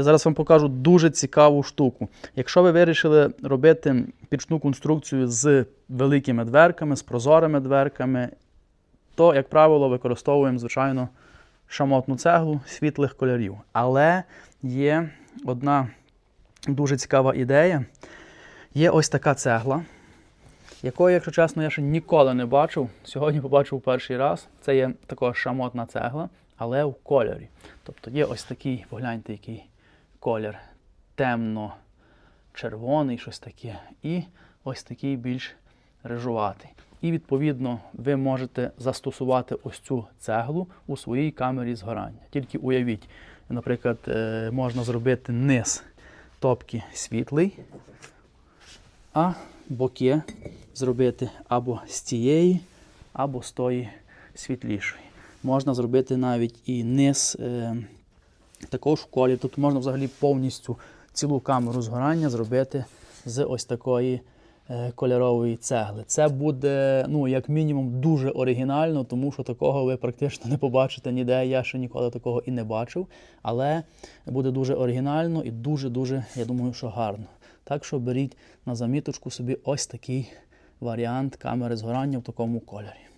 Я зараз вам покажу дуже цікаву штуку. Якщо ви вирішили робити пічну конструкцію з великими дверками, з прозорими дверками, то, як правило, використовуємо, звичайно, шамотну цеглу світлих кольорів. Але є одна дуже цікава ідея. Є ось така цегла, якої, якщо чесно, я ще ніколи не бачив. Сьогодні побачив перший раз. Це є така шамотна цегла, але в кольорі. Тобто є ось такий, погляньте, який колір темно-червоний, щось таке. І ось такий більш рижуватий. І відповідно ви можете застосувати ось цю цеглу у своїй камері згорання. Тільки уявіть, наприклад, е, можна зробити низ топки світлий, а боки зробити або з цієї, або з тої світлішої. Можна зробити навіть і низ е, також в колі. Тут можна взагалі повністю цілу камеру згорання зробити з ось такої е, кольорової цегли. Це буде, ну, як мінімум, дуже оригінально, тому що такого ви практично не побачите ніде. Я ще ніколи такого і не бачив. Але буде дуже оригінально і дуже-дуже, я думаю, що гарно. Так що беріть на заміточку собі ось такий варіант камери згорання в такому кольорі.